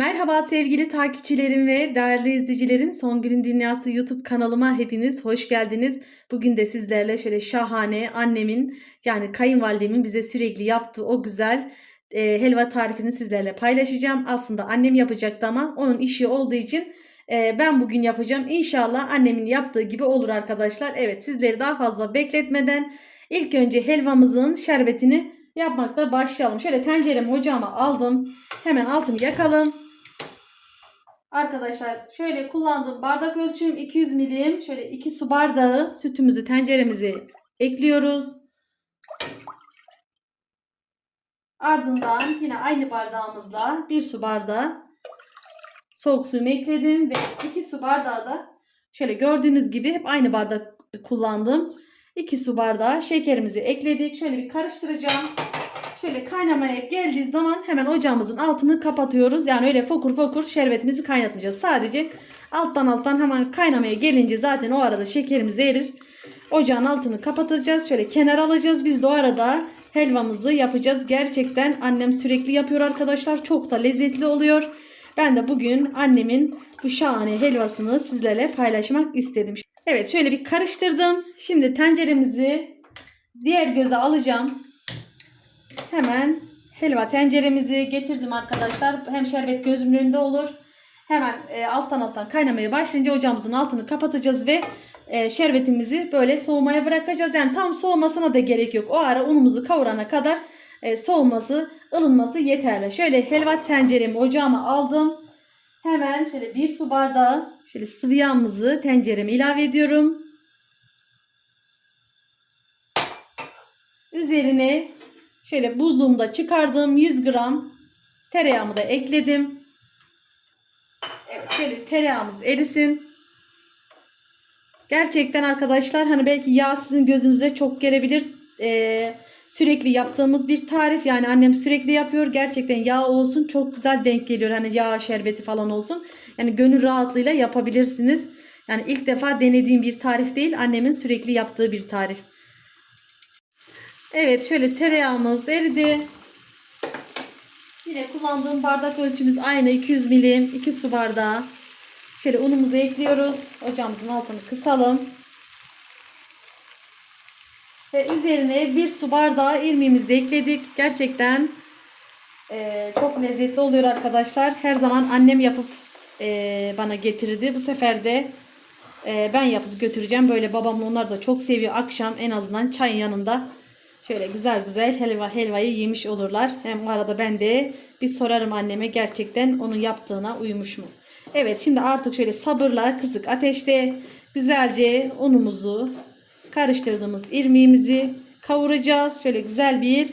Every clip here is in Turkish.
Merhaba sevgili takipçilerim ve değerli izleyicilerim. Songül'ün Dünyası YouTube kanalıma hepiniz hoş geldiniz. Bugün de sizlerle şöyle şahane annemin yani kayınvalidemin bize sürekli yaptığı o güzel e, helva tarifini sizlerle paylaşacağım. Aslında annem yapacaktı ama onun işi olduğu için e, ben bugün yapacağım. İnşallah annemin yaptığı gibi olur arkadaşlar. Evet sizleri daha fazla bekletmeden ilk önce helvamızın şerbetini yapmakta başlayalım. Şöyle tenceremi ocağıma aldım. Hemen altını yakalım. Arkadaşlar şöyle kullandığım bardak ölçüm 200 milim. Şöyle 2 su bardağı sütümüzü tenceremize ekliyoruz. Ardından yine aynı bardağımızla 1 su bardağı soğuk suyumu ekledim ve 2 su bardağı da şöyle gördüğünüz gibi hep aynı bardak kullandım. 2 su bardağı şekerimizi ekledik. Şöyle bir karıştıracağım. Şöyle kaynamaya geldiği zaman hemen ocağımızın altını kapatıyoruz. Yani öyle fokur fokur şerbetimizi kaynatmayacağız. Sadece alttan alttan hemen kaynamaya gelince zaten o arada şekerimiz erir. Ocağın altını kapatacağız. Şöyle kenar alacağız. Biz de o arada helvamızı yapacağız. Gerçekten annem sürekli yapıyor arkadaşlar. Çok da lezzetli oluyor. Ben de bugün annemin bu şahane helvasını sizlerle paylaşmak istedim. Evet şöyle bir karıştırdım. Şimdi tenceremizi diğer göze alacağım. Hemen helva tenceremizi getirdim arkadaşlar. Hem şerbet gözümün önünde olur. Hemen e, alttan alttan kaynamaya başlayınca ocağımızın altını kapatacağız ve e, şerbetimizi böyle soğumaya bırakacağız. Yani tam soğumasına da gerek yok. O ara unumuzu kavurana kadar e, soğuması, ılınması yeterli. Şöyle helva tenceremi ocağıma aldım. Hemen şöyle bir su bardağı şöyle sıvı yağımızı tencereme ilave ediyorum. Üzerine şöyle buzluğumda çıkardığım 100 gram tereyağımı da ekledim. Evet şöyle tereyağımız erisin. Gerçekten arkadaşlar hani belki yağ sizin gözünüze çok gelebilir. Ee, sürekli yaptığımız bir tarif. Yani annem sürekli yapıyor. Gerçekten yağ olsun çok güzel denk geliyor. Hani yağ şerbeti falan olsun. Yani gönül rahatlığıyla yapabilirsiniz. Yani ilk defa denediğim bir tarif değil. Annemin sürekli yaptığı bir tarif. Evet şöyle tereyağımız eridi. Yine kullandığım bardak ölçümüz aynı 200 milim 2 su bardağı. Şöyle unumuzu ekliyoruz. Ocağımızın altını kısalım. Ve üzerine bir su bardağı irmiğimizi de ekledik. Gerçekten e, çok lezzetli oluyor arkadaşlar. Her zaman annem yapıp e, bana getirdi. Bu sefer de e, ben yapıp götüreceğim. Böyle babamla onlar da çok seviyor. Akşam en azından çayın yanında şöyle güzel güzel helva helvayı yemiş olurlar. Hem arada ben de bir sorarım anneme gerçekten onun yaptığına uymuş mu? Evet şimdi artık şöyle sabırla kısık ateşte güzelce unumuzu karıştırdığımız irmiğimizi kavuracağız. Şöyle güzel bir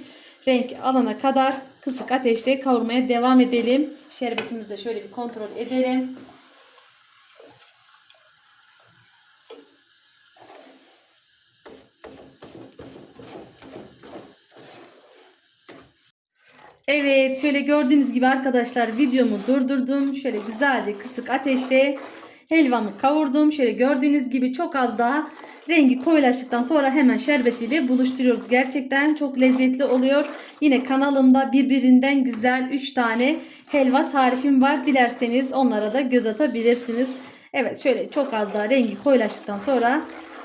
renk alana kadar kısık ateşte kavurmaya devam edelim. Şerbetimizi de şöyle bir kontrol edelim. Evet şöyle gördüğünüz gibi arkadaşlar videomu durdurdum. Şöyle güzelce kısık ateşte helvamı kavurdum. Şöyle gördüğünüz gibi çok az daha rengi koyulaştıktan sonra hemen şerbetiyle buluşturuyoruz. Gerçekten çok lezzetli oluyor. Yine kanalımda birbirinden güzel 3 tane helva tarifim var. Dilerseniz onlara da göz atabilirsiniz. Evet şöyle çok az daha rengi koyulaştıktan sonra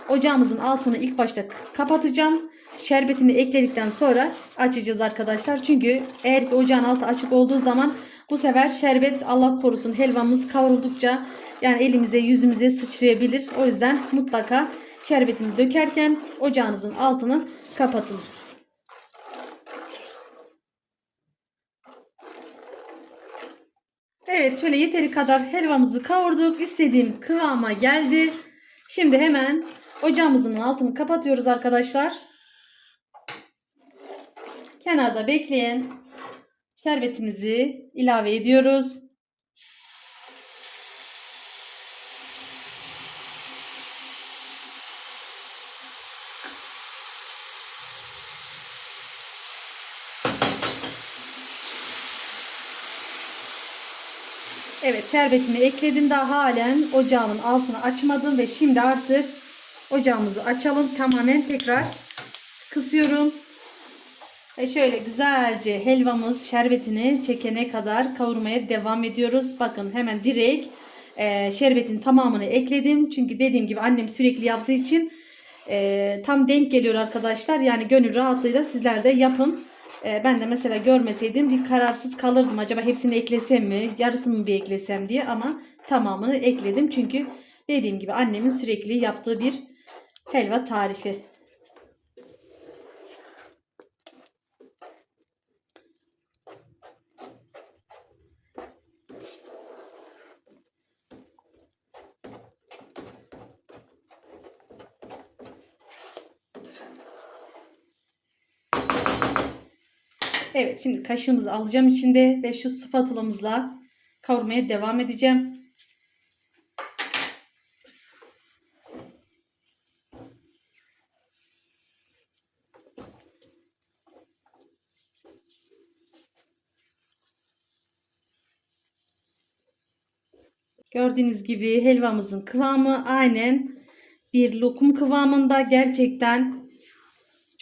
ocağımızın altını ilk başta kapatacağım. Şerbetini ekledikten sonra açacağız arkadaşlar. Çünkü eğer ki ocağın altı açık olduğu zaman bu sefer şerbet Allah korusun helvamız kavruldukça yani elimize yüzümüze sıçrayabilir. O yüzden mutlaka şerbetini dökerken ocağınızın altını kapatın. Evet şöyle yeteri kadar helvamızı kavurduk. İstediğim kıvama geldi. Şimdi hemen ocağımızın altını kapatıyoruz arkadaşlar. Kenarda bekleyen şerbetimizi ilave ediyoruz. Evet şerbetimi ekledim daha halen ocağımın altını açmadım ve şimdi artık ocağımızı açalım tamamen tekrar kısıyorum. Ve şöyle güzelce helvamız şerbetini çekene kadar kavurmaya devam ediyoruz. Bakın hemen direkt e, şerbetin tamamını ekledim. Çünkü dediğim gibi annem sürekli yaptığı için e, tam denk geliyor arkadaşlar. Yani gönül rahatlığıyla sizler de yapın. E, ben de mesela görmeseydim bir kararsız kalırdım. Acaba hepsini eklesem mi, yarısını mı bir eklesem diye ama tamamını ekledim. Çünkü dediğim gibi annemin sürekli yaptığı bir helva tarifi. Evet şimdi kaşığımızı alacağım içinde ve şu spatulamızla kavurmaya devam edeceğim. Gördüğünüz gibi helvamızın kıvamı aynen bir lokum kıvamında gerçekten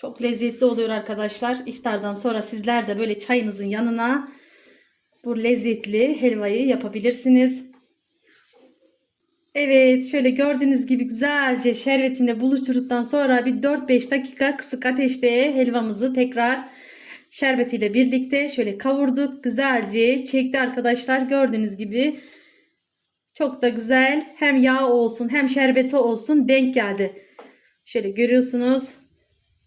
çok lezzetli oluyor arkadaşlar. İftardan sonra sizler de böyle çayınızın yanına bu lezzetli helvayı yapabilirsiniz. Evet şöyle gördüğünüz gibi güzelce şerbetimle buluşturduktan sonra bir 4-5 dakika kısık ateşte helvamızı tekrar şerbetiyle birlikte şöyle kavurduk. Güzelce çekti arkadaşlar gördüğünüz gibi. Çok da güzel hem yağ olsun hem şerbeti olsun denk geldi. Şöyle görüyorsunuz.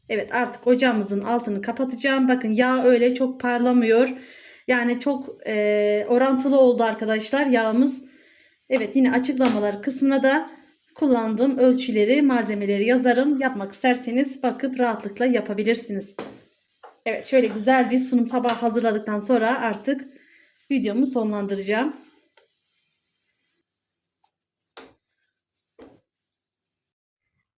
Evet artık ocağımızın altını kapatacağım. Bakın yağ öyle çok parlamıyor. Yani çok e, orantılı oldu arkadaşlar yağımız. Evet yine açıklamalar kısmına da kullandığım ölçüleri, malzemeleri yazarım. Yapmak isterseniz bakıp rahatlıkla yapabilirsiniz. Evet şöyle güzel bir sunum tabağı hazırladıktan sonra artık videomu sonlandıracağım.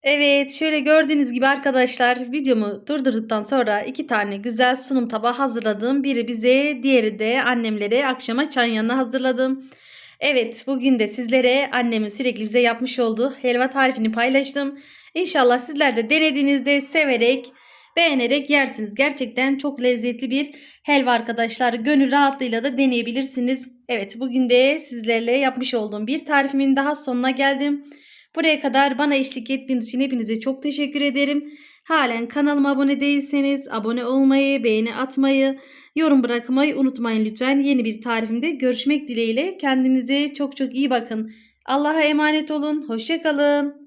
Evet şöyle gördüğünüz gibi arkadaşlar videomu durdurduktan sonra iki tane güzel sunum tabağı hazırladım. Biri bize diğeri de annemlere akşama çay yanına hazırladım. Evet bugün de sizlere annemin sürekli bize yapmış olduğu helva tarifini paylaştım. İnşallah sizler de denediğinizde severek beğenerek yersiniz. Gerçekten çok lezzetli bir helva arkadaşlar. Gönül rahatlığıyla da deneyebilirsiniz. Evet bugün de sizlerle yapmış olduğum bir tarifimin daha sonuna geldim. Buraya kadar bana eşlik ettiğiniz için hepinize çok teşekkür ederim. Halen kanalıma abone değilseniz abone olmayı, beğeni atmayı, yorum bırakmayı unutmayın lütfen. Yeni bir tarifimde görüşmek dileğiyle. Kendinize çok çok iyi bakın. Allah'a emanet olun. Hoşçakalın.